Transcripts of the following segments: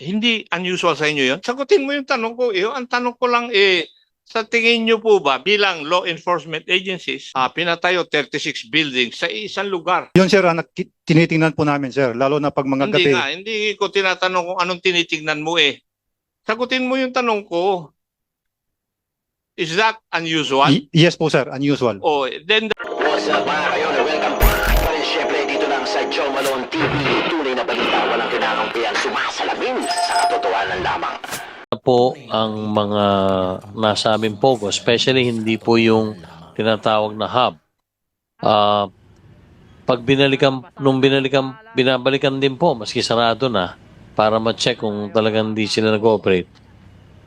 hindi unusual sa inyo yun? Sagutin mo yung tanong ko. Eh, ang tanong ko lang eh, sa tingin nyo po ba bilang law enforcement agencies, ah, pinatayo 36 buildings sa isang lugar? Yun sir, ang nak- tinitingnan po namin sir, lalo na pag mga Hindi gabi. nga, hindi ko tinatanong kung anong tinitignan mo eh. Sagutin mo yung tanong ko. Is that unusual? Y- yes po sir, unusual. Oh, then What's up mga kayon? Welcome back pa rin syempre dito lang sa Joe Malone TV. Kinakampihan sumasalamin sa katotohanan lamang. po ang mga nasa aming POGO, especially hindi po yung tinatawag na hub. Ah, pag binalikan, nung binalikan, binabalikan din po, maski sarado na, para ma-check kung talagang hindi sila nag-ooperate,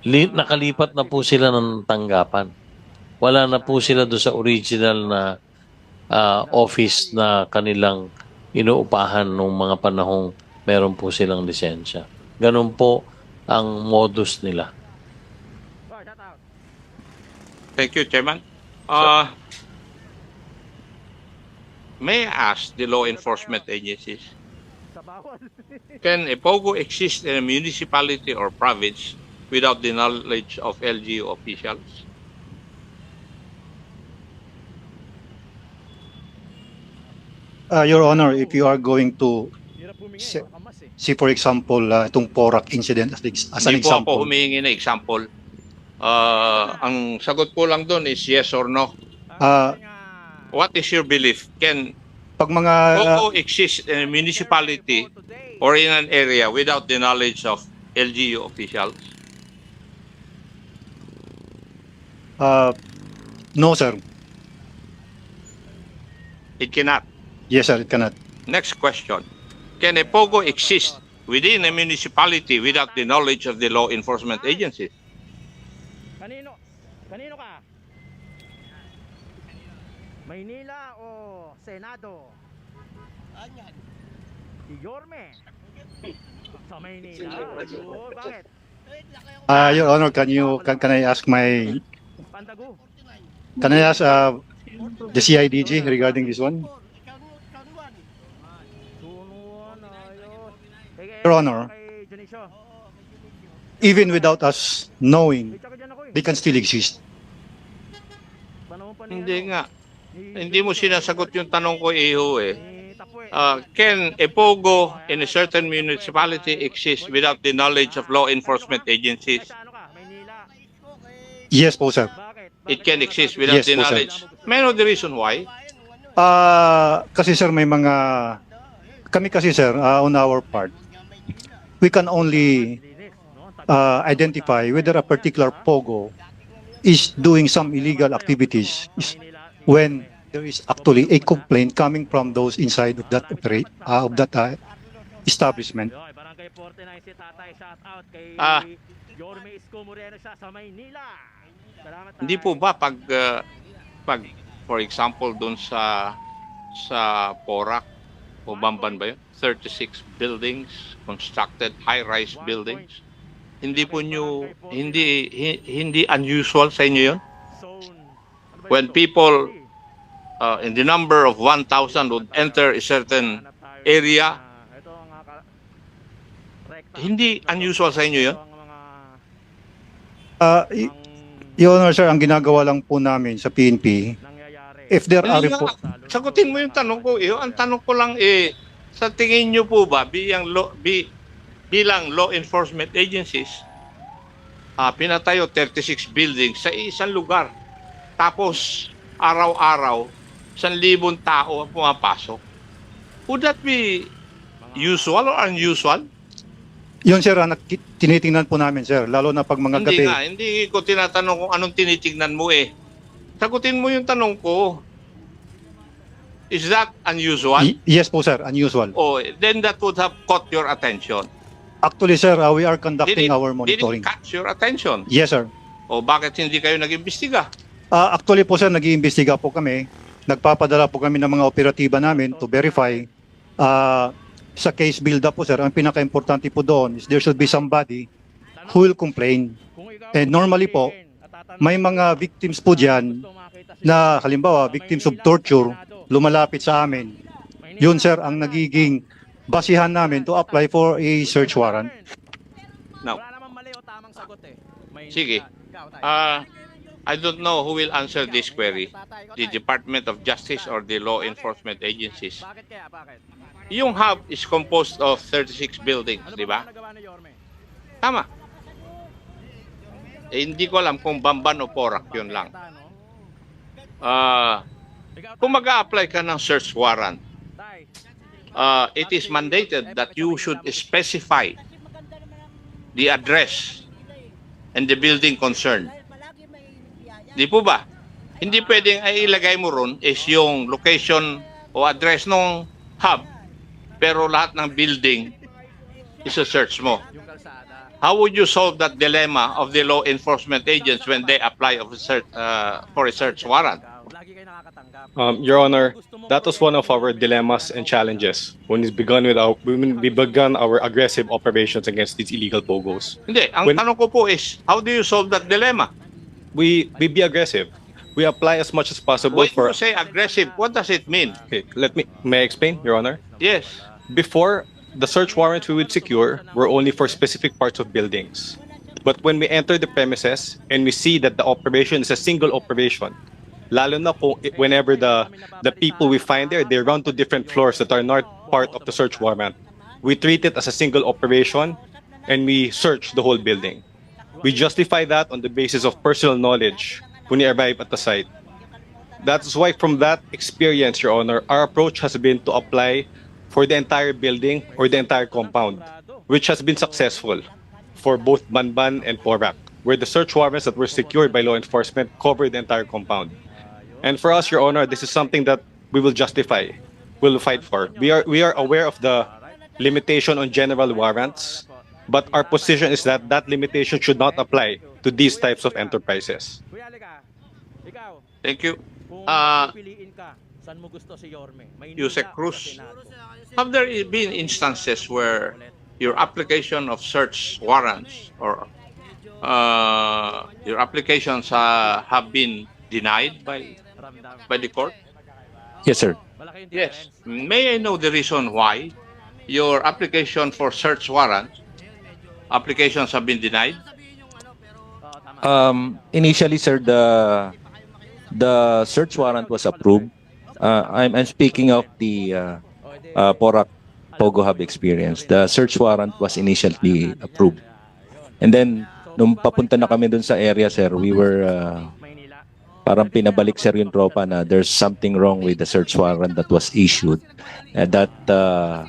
li, nakalipat na po sila ng tanggapan. Wala na po sila doon sa original na ah, office na kanilang inuupahan nung mga panahong meron po silang lisensya. Ganun po ang modus nila. Thank you, Chairman. Uh, may I ask the law enforcement agencies, can a POGO exist in a municipality or province without the knowledge of LGU officials? Uh, Your Honor, if you are going to see, see for example, uh, itong Porac incident as, as an Hindi po ako example. humihingi na example. Uh, ang sagot ko lang doon is yes or no. Uh, What is your belief? Can pag mga uh, exist in a municipality or in an area without the knowledge of LGU officials? uh, no sir. It cannot. Yes sir, it cannot. Next question. Can a POGO exist within a municipality without the knowledge of the law enforcement agencies? Kanino? Kanino ka? Maynila o Senado? Anyan. Yorme. Sa Maynila. Oo, bakit? Uh, Your Honor, can you can, can I ask my Pandago. can I ask uh, the CIDG regarding this one? Your Honor. Even without us knowing, they can still exist. Hindi nga. Hindi mo sinasagot yung tanong ko, Iho eh. Uh, can a POGO in a certain municipality exist without the knowledge of law enforcement agencies? Yes po sir. It can exist without Yes the po, sir. knowledge. May I know the reason why? Ah, kasi sir may mga kami kasi sir ah, on our part we can only uh, identify whether a particular pogo is doing some illegal activities when there is actually a complaint coming from those inside of that operate uh, of that uh, establishment. Yoy, Barangay 49 si Tatay, shout out kay Ah. Hindi po ba pag, uh, pag for example, doon sa sa Porac o ba yun? 36 buildings, constructed high-rise buildings. Hindi po nyo, hindi, hi- hindi unusual sa inyo yun? When people uh, in the number of 1,000 would enter a certain area. Hindi unusual sa inyo yun? Uh, Your Honor, sir, ang ginagawa lang po namin sa PNP. If there are Hindi report, Sagutin mo yung tanong ko. Eh. Ang tanong ko lang eh, sa tingin nyo po ba bilang law, bi, bilang law enforcement agencies, ah, pinatayo 36 buildings sa isang lugar. Tapos araw-araw, 1,000 tao ang pumapasok. Would that be usual or unusual? yun sir, ang nak- tinitingnan po namin sir, lalo na pag mga hindi gabi. nga, hindi ko tinatanong kung anong tinitignan mo eh. Sagutin mo yung tanong ko. Is that unusual? Y- yes po sir, unusual. Oh, then that would have caught your attention. Actually sir, uh, we are Did conducting it, our did it monitoring. catch your attention? Yes sir. O bakit hindi kayo nag-imbestiga? Ah, actually po sir, nag-iimbestiga po kami. Nagpapadala po kami ng mga operatiba namin to verify ah, sa case build up po sir. Ang pinaka-importante po doon is there should be somebody who will complain. Eh, normally po, May mga victims po dyan na halimbawa victims of torture lumalapit sa amin. Yun sir ang nagiging basihan namin to apply for a search warrant. Now, Wala namang mali o tamang sagot eh. Sige. Uh, I don't know who will answer this query. The Department of Justice or the law enforcement agencies. Bakit kaya? Bakit? Yung hub is composed of 36 buildings, Ano di ba? Tama. Eh, hindi ko alam kung Bamban o Porac, yun lang. Ikaw, kung mag apply ka ng search warrant, uh, it is mandated that you should specify the address and the building concerned. Di po ba? Hindi pwedeng ay ilagay mo ron is yung location o address ng hub, pero lahat ng building is a search mo. How would you solve that dilemma of the law enforcement agents when they apply of a search, uh, for a search warrant? Um, Your Honor, that was one of our dilemmas and challenges when it's begun with our when we began our aggressive operations against these illegal pogos. Hindi, ang When- tanong ko po is, how do you solve that dilemma? We we be aggressive. We apply as much as possible When for. you say aggressive, what does it mean? Okay, let me may I explain, Your Honor. Yes. Before, the search warrants we would secure were only for specific parts of buildings. But when we enter the premises and we see that the operation is a single operation, lalo na kung whenever the the people we find there, they run to different floors that are not part of the search warrant. We treat it as a single operation and we search the whole building. We justify that on the basis of personal knowledge when we arrive at the site. That's why from that experience, Your Honor, our approach has been to apply for the entire building or the entire compound, which has been successful for both Banban and Porac, where the search warrants that were secured by law enforcement covered the entire compound. And for us, Your Honor, this is something that we will justify, we will fight for. We are we are aware of the limitation on general warrants, but our position is that that limitation should not apply to these types of enterprises. Kuya, halika. Ikaw, Thank you. kung pipiliin ka, saan mo gusto si Yorme? Yusek Cruz. Have there been instances where your application of search warrants or uh, your applications uh, have been denied by by the court? Yes, sir. Yes. May I know the reason why your application for search warrant applications have been denied? Um, initially, sir, the the search warrant was approved. Uh, I'm, I'm speaking of the uh, uh, Porac Pogo Hub experience. The search warrant was initially approved. And then, nung papunta na kami dun sa area, sir, we were uh, parang pinabalik, sir, yung tropa na there's something wrong with the search warrant that was issued. And that uh,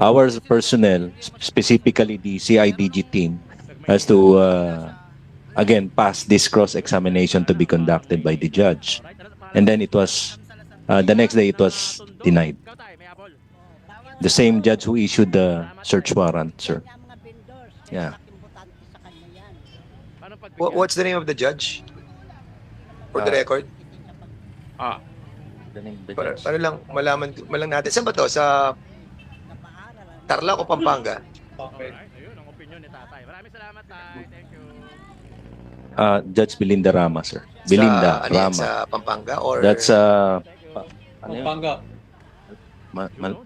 our personnel, specifically the CIDG team, has to uh, again pass this cross-examination to be conducted by the judge. And then it was uh, the next day it was denied. The same judge who issued the search warrant, sir. Yeah. What, what's the name of the judge? For the Uh, record? Ah, Para, para lang malaman malang natin. Saan ba to? Sa Tarlac o Pampanga? Alright, ayun ang opinion ni tatay. Maraming salamat, tay. Thank you. Uh, Judge Belinda Rama, sir. Belinda sa, ano yan, Rama. sa Pampanga? Or, That's uh, pa- ano yun? Ma- mal-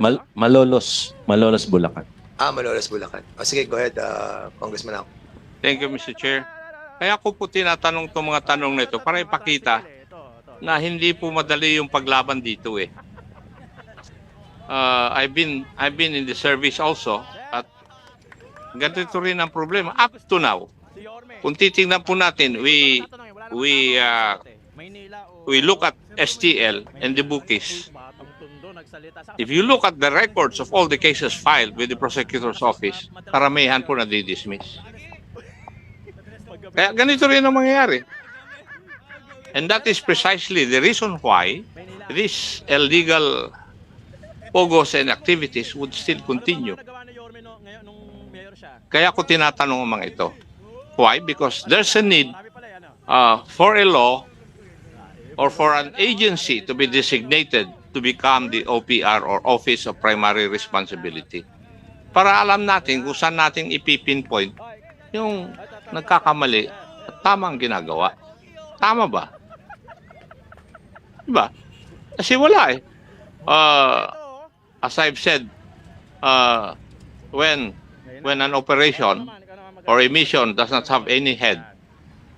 mal- ha? Malolos, Malolos, Bulacan. ah, Malolos, Bulacan. O sige, go ahead, uh, Congressman ako. thank you, Mr. Chair. Kaya ko po tinatanong itong mga tanong na ito para ipakita na hindi po madali yung paglaban dito eh. Uh, I've been I've been in the service also at ganito rin ang problema up to now. Kung titingnan po natin, we we, uh, we look at STL and the bookies. If you look at the records of all the cases filed with the prosecutor's office, karamihan po na-dismiss. Kaya ganito rin ang mangyayari. And that is precisely the reason why these illegal pogos and activities would still continue. Kaya ko tinatanong ang mga ito. Why? Because there's a need uh, for a law or for an agency to be designated to become the OPR or Office of Primary Responsibility. Para alam natin kung saan natin ipipinpoint yung nagkakamali at tamang ginagawa. Tama ba? Diba? Kasi wala eh. Uh, as I've said, uh, when when an operation or a mission does not have any head,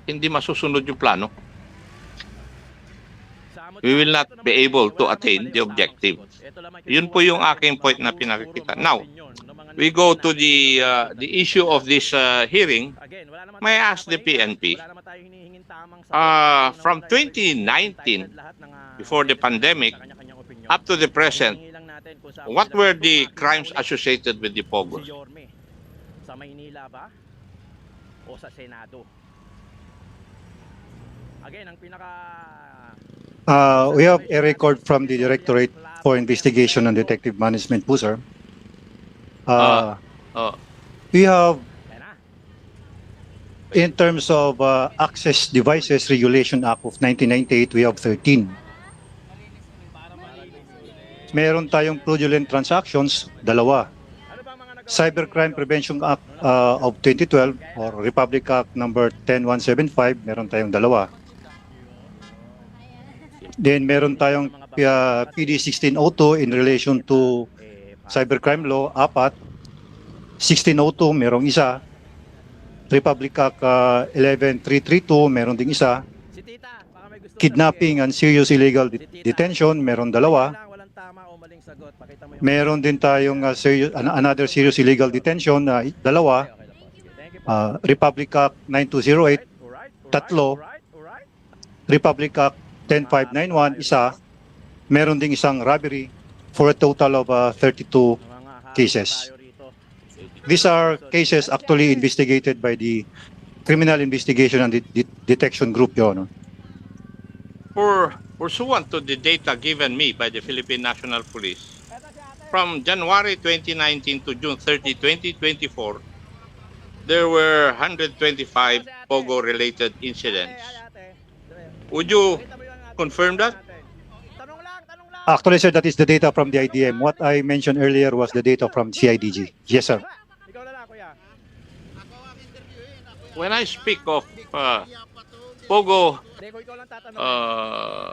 hindi masusunod yung plano. We will not be able to attain the objective. Yun po yung aking point na pinakikita. Now, we go to the uh, the issue of this uh, hearing. May I ask the PNP, uh, from 2019, before the pandemic, up to the present, what were the crimes associated with the Pogos? Sa Maynila ba? O sa Senado? Again, ang pinaka Uh, we have a record from the Directorate for Investigation and Detective Management po, sir. Uh, Uh, we have, in terms of uh, Access Devices Regulation Act of 1998, we have 13. Meron tayong fraudulent transactions, dalawa. Cybercrime Prevention Act uh, of 2012 or Republic Act number 10175, meron tayong dalawa. Then meron tayong uh, PD 1602 in relation to cybercrime law, apat. 1602, merong isa. Republic Act uh, 11332, meron ding isa. Kidnapping and serious illegal de- detention, meron dalawa. Meron din tayong uh, serious, an- another serious illegal detention na dalawa. Uh, Republic Act 9208, Alright, alright, alright, tatlo. Republic Act 10591, isa. Meron ding isang robbery for a total of uh, 32. Mga hapon Cases. These are cases actually investigated by the Criminal Investigation and De- De- Detection Group, Your Honor. For pursuant to the data given me by the Philippine National Police, from January 2019 to June 30, 2024, there were 125 Pogo-related incidents. Would you Confirm that? Actually, sir, that is the data from the IDM. What I mentioned earlier was the data from CIDG. Yes, sir. When I speak of uh, Pogo uh,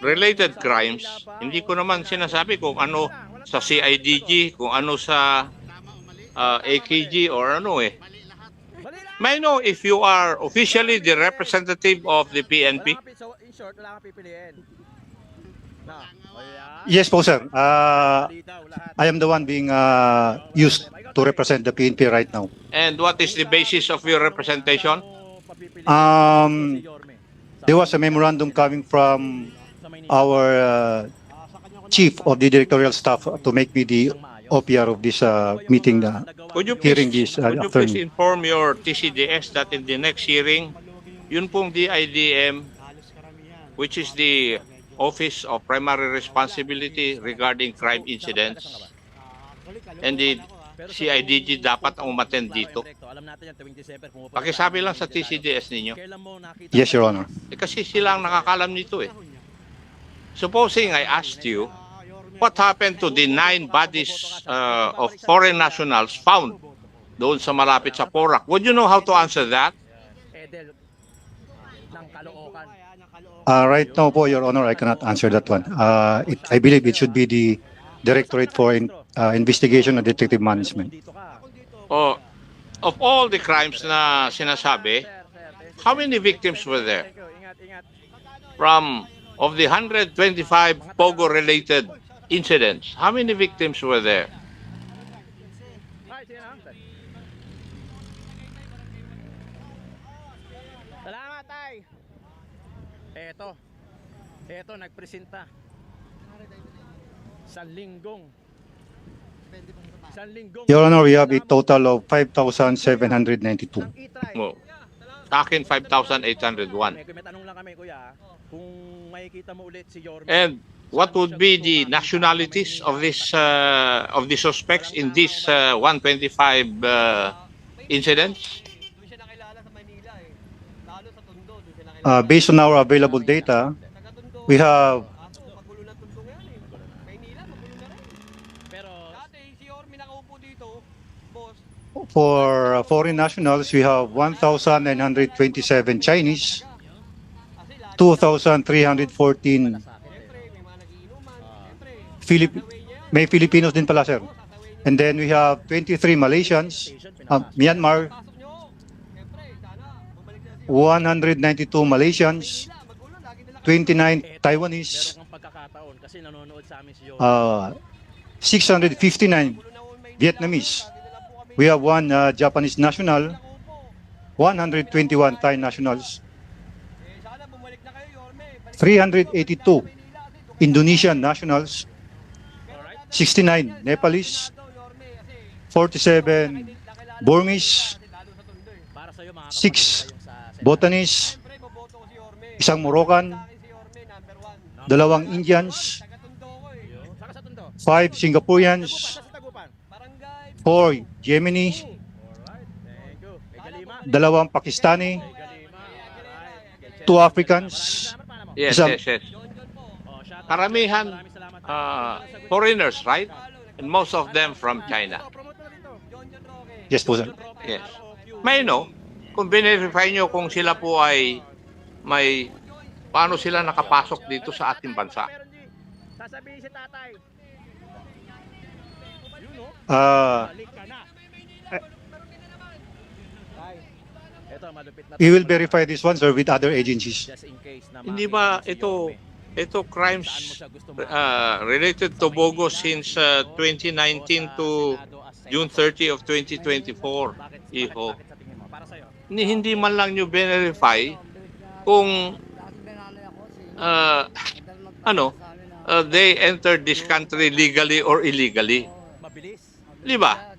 related crimes, hindi ko naman sinasabi kung ano sa CIDG, kung ano sa uh, AKG or ano eh. May I know if you are officially the representative of the PNP? Short, wala kang pipiliin. Na, o yan. Yes po, sir. Uh. I am the one being uh, used to represent the PNP right now. And what is the basis of your representation? Um, There was a memorandum coming from our uh, chief of the directorial staff to make me the. OPR of this uh, meeting na Could you hearing please, this uh, could you please inform your TCDS that in the next hearing, yun pong DIDM, which is the Office of Primary Responsibility regarding crime incidents, and the CIDG dapat ang umattend dito. Pakisabi lang sa. TCDS ninyo. Yes, Your Honor. Eh, kasi sila ang nakakalam nito eh. Supposing I asked you, what happened to the nine bodies uh, of foreign nationals found doon sa malapit sa Porac? Would you know how to answer that? Edel ng Caloocan. Uh, right now po, Your Honor, I cannot answer that one. Uh, it, I believe it should be the Directorate for in, uh, Investigation and Detective Management. Oh, of all the crimes na sinasabi, how many victims were there? From of the 125 Pogo-related incidents, how many victims were there? Ay, sige na. sir. Salamat, tay. Eto. Eto, nagpresenta. San linggong. San linggong. Your Honor, we have a total of 5,792. Ng e-try. Mo. Sa akin, 5,801. May, tanong lang kami, kuya. Kung makikita mo ulit si Yorme. And what would be the nationalities of this uh, of the suspects in these uh, 125 uh, incidents? Uh, based on our available data, we have For foreign nationals, we have 1,927 Chinese, 2,314 Filip may Filipinos din pala, sir. And then we have 23 Malaysians, uh, Myanmar, 192 Malaysians, 29 Taiwanese, uh, 659 Vietnamese. We have one uh, Japanese national, 121 Thai nationals, 382 Indonesian nationals, 69 Nepalese, 47 Burmese, 6 botanist, isang Moroccan, dalawang Indians, five Singaporeans, four Yemeni, dalawang Pakistani, two Africans, yes, isang yes, yes. Karamihan uh, foreigners, right? And most of them from China. Yes po, sir. Yes. May no, kung verify nyo kung sila po ay may paano sila nakapasok dito sa ating bansa. Sasabihin si tatay. Na we will verify this one sir with other agencies. Just in case na Hindi ba ito ito crimes uh, related to Bogo since uh, 2019 to June 30 of 2024. Bakit- Iho. bakit sa tingin mo? Para sa'yo. Ni hindi man lang nyo verify kung uh, ano uh, they entered this country legally or illegally. Mabilis. Di ba?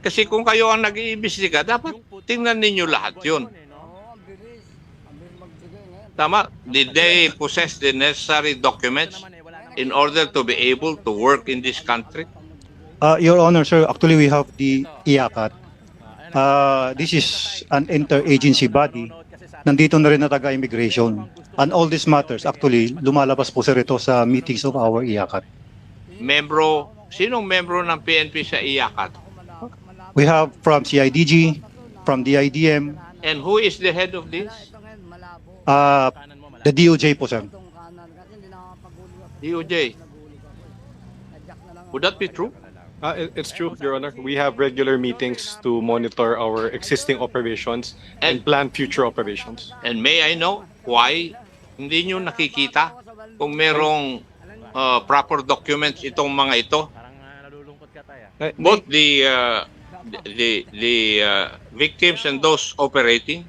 Kasi kung kayo ang nag-iimbestiga, dapat tingnan ninyo lahat yun. Tama? Did they possess the necessary documents in order to be able to work in this country? Uh, Your Honor, sir, actually we have the IACAT. Uh, this is an interagency body. Nandito na rin na taga-immigration. And all these matters, actually, lumalabas po sir ito sa meetings of our IACAT. Membro, sinong membro ng PNP sa IACAT? We have from CIDG, from the IDM, And who is the head of this? uh, the DOJ po sir. DOJ. Would that be true? Uh, it- it's true, Your Honor. We have regular meetings to monitor our existing operations and And- plan future operations. And may I know why hindi nyo nakikita kung merong uh, proper documents itong mga ito? Parang nalulungkot ka tayo. Uh, Both the uh, the the uh, victims and those operating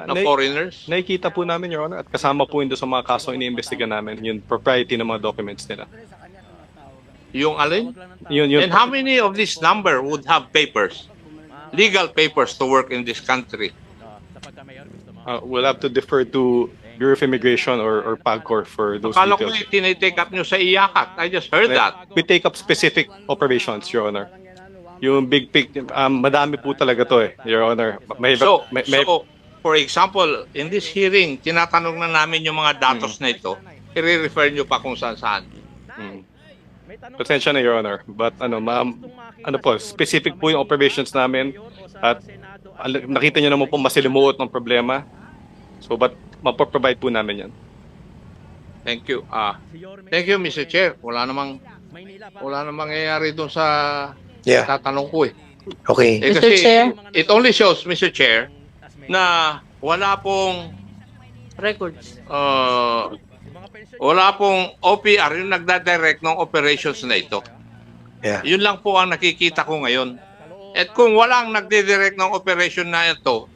na Nay- foreigners? Nakikita po namin, Your Honor, at kasama po doon sa mga kaso iniimbestiga namin, yung propriety ng mga documents nila. Yung alin? Yun, yun. And how many of this number would have papers, legal papers to work in this country? Uh, we'll have to defer to Bureau of Immigration or, or PAGCOR for those Akala ko details. eh, tinitake up nyo sa iyakat. I just heard that. We take up specific operations, Your Honor. Yung big pic, um, madami po talaga to eh, Your Honor. May, So, may, may, so, for example, in this hearing, tinatanong na namin yung mga datos na ito, i-refer nyo pa kung saan-saan. Mm. May tanong Pasensya na, Your Honor. But ano, ma'am, ano po, specific po yung operations namin at nakita nyo naman po masilimuot ng problema. So, but mapaprovide po namin yan. Thank you. Ah, thank you, Mr. Chair. Wala namang wala namang mangyayari doon sa Yeah. tatanong ko eh. Okay. Eh, Mr. Chair. it only shows, Mr. Chair, na wala pong Records. uh, wala pong OPR yung nagdadirect ng operations na ito. Yeah. Yun lang po ang nakikita ko ngayon. At kung walang nagdidirect ng operation na ito,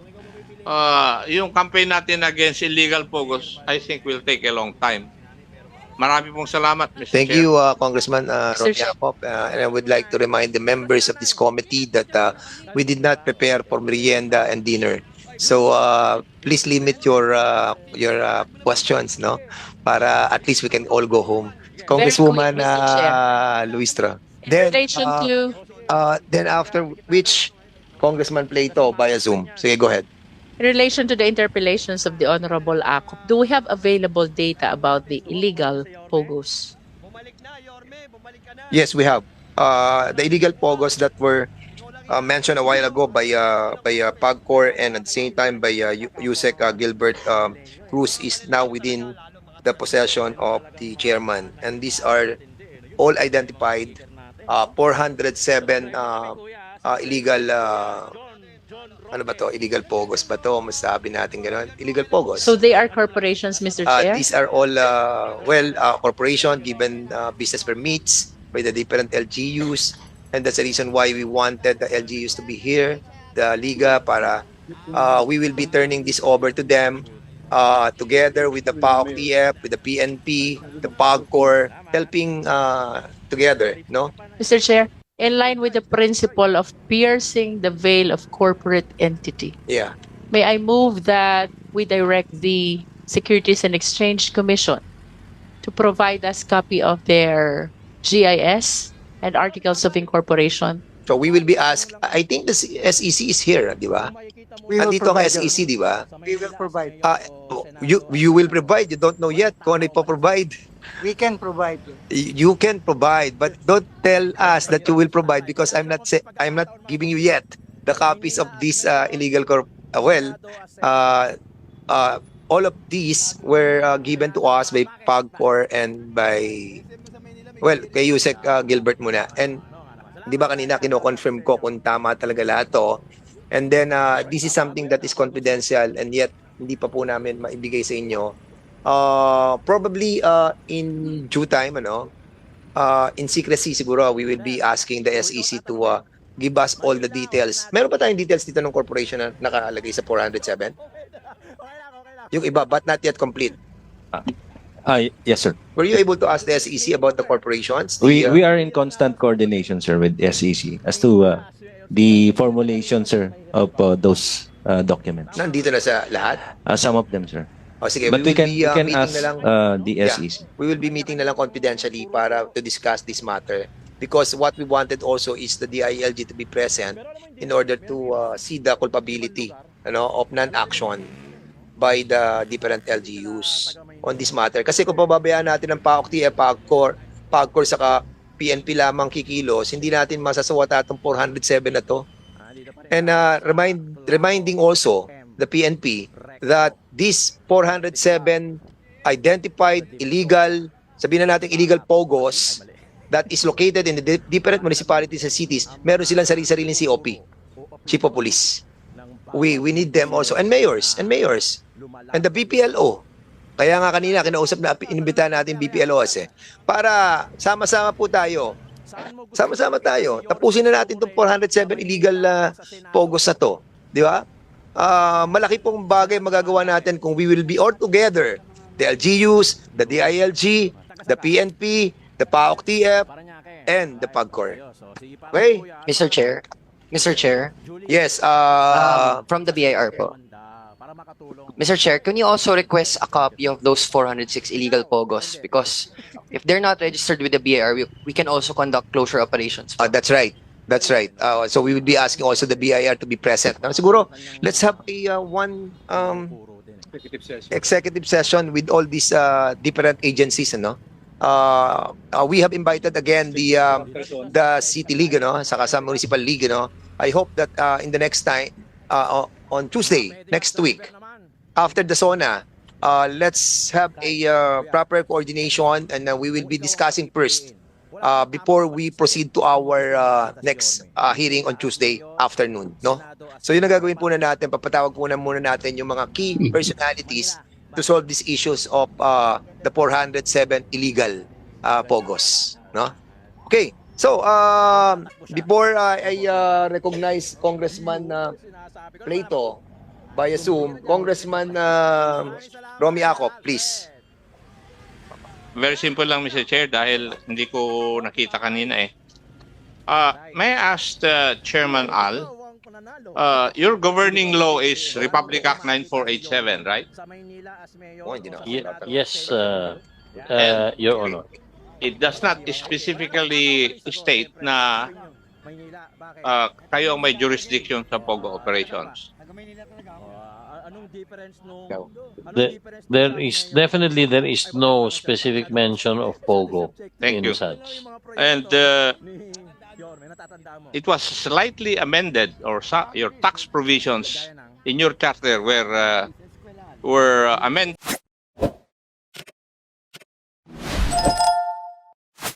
uh, yung campaign natin against illegal pogos, I think will take a long time. Marami pong salamat, Mr. Thank Chair. you, uh, Congressman uh, Ron Jacob. Uh, and I would like to remind the members of this committee that uh, we did not prepare for merienda and dinner. So uh, please limit your uh, your uh, questions, no? Para at least we can all go home. Congresswoman quick, Mr. Chair. uh, Luistra. Then, uh, to uh, then after which Congressman Plato via Zoom. Sige, go ahead. in relation to the interpellations of the Honorable Akop, do we have available data about the illegal pogos? Bumalik na, Yorme. Bumalik ka na. Yes, we have. Uh, the illegal pogos that were uh, mentioned a while ago by uh, by uh, PAGCOR and at the same time by uh, uh, Gilbert um, Cruz is now within the possession of the chairman. And these are all identified uh, 407 uh, uh, illegal uh, ano ba to? Illegal pogos ba to? Masabi natin gano'n. Illegal pogos. So they are corporations, Mr. Uh, Chair? these are all uh, well uh, corporation given uh, business permits by the different LGUs and that's the reason why we wanted the LGUs to be here the Liga para uh, we will be turning this over to them uh, together with the PAOK TF with the PNP the PAGCOR helping uh, together no? Mr. Chair, in line with the principle of piercing the veil of corporate entity, yeah. May I move that we direct the Securities and Exchange Commission to provide us copy of their GIS and articles of incorporation? So we will be asked I think the SEC is here di ba We will andito ang provide SEC di ba? We will provide. Ah, you you will provide. You don't know yet kung ano ipoprovide. We can provide. you. Can provide but don't tell us that you will provide because i'm not say, i'm not giving you yet the copies of this uh, illegal corp uh, well uh, uh, all of these were uh, given to us by Pagcor and by well kay Yusek uh, Gilbert muna. And di ba kanina kino-confirm ko kung tama talaga lahat to and then uh, this is something that is confidential and yet hindi pa po namin maibigay sa inyo. Uh, probably uh, in due time ano uh, in secrecy siguro we will be asking the SEC to uh, give us all the details. Meron pa tayong details dito ng corporation na nakalagay sa 407 yung iba but not yet complete. Ah, yes, sir. were you able to ask the SEC about the corporations? The, We uh, we are in constant coordination, sir, with SEC as to uh, the formulation, sir, of uh, those uh, documents. nandito na sa lahat Uh, some of them, sir. o sige But we we can be we uh, can meeting ask na lang uh, the Yeah. SEC. we will be meeting na lang confidentially para to discuss this matter because what we wanted also is the DILG to be present in order to uh, see the culpability ano, of non-action by the different LGUs on this matter. Kasi kung pababayaan natin ang PAOK TF, PAGCOR, PAGCOR saka PNP lamang kikilos, hindi natin masasawata itong 407 na to. And uh, remind, reminding also the PNP that this 407 identified illegal, sabihin na natin illegal pogos that is located in the di- different municipalities and cities, meron silang sarili-sariling COP, Chief of Police. We we need them also and mayors and mayors and the BPLO. Kaya nga kanina kinausap na inimbitahan natin BPLOs eh para sama-sama po tayo. Sama-sama tayo. Tapusin na natin tong 407 illegal uh, pogos na to, di ba? Ah, malaki pong bagay magagawa natin kung we will be all together. The LGUs, the DILG, the PNP, the PAOK TF, and the PAGCOR. Okay? Mr. Chair, Mr. Chair, Yes, uh, um, from the BIR po. Mr. Chair, can you also request a copy of those 406 illegal pogos? Because if they're not registered with the BIR, we, we can also conduct closure operations. uh, that's right. That's right. Uh, so we would be asking also the BIR to be present. Now, siguro, let's have a uh, one um, executive session with all these uh, different agencies, ano? Uh, uh, we have invited again the um, the city league, no, saka sa municipal league, no. I hope that uh, in the next time, uh, on Tuesday next week, after the SONA, uh, let's have a uh, proper coordination, and uh, we will be discussing first uh, before we proceed to our uh, next uh, hearing on Tuesday afternoon, no? So yun ang gagawin po na natin, papatawag po na muna natin yung mga key personalities to solve these issues of uh, the 407 illegal uh, pogos, no? Okay. So, um, before uh, I uh, recognize Congressman uh, Plato via Zoom, Congressman uh, Romy Acop, please. Very simple lang, Mr. Chair, dahil hindi ko nakita kanina eh. Uh, may I ask the Chairman Al, uh, your governing law is Republic Act 9487, right? Oh, hindi na. Ye- yes, uh, uh, Your Honor. It does not specifically state na uh, kayo ang may jurisdiction sa POGO operations. The- There is definitely there is no specific mention of Pogo Thank in you. such. And uh, it was slightly amended or your tax provisions in your charter were uh, were uh, amended